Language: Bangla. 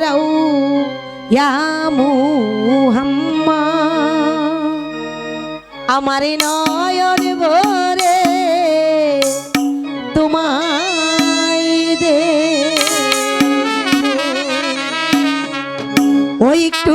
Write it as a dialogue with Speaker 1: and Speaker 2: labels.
Speaker 1: দাঁড়াও মুহাম্মা আমার নয়ন ভরে তোমায় দে। ওই একটু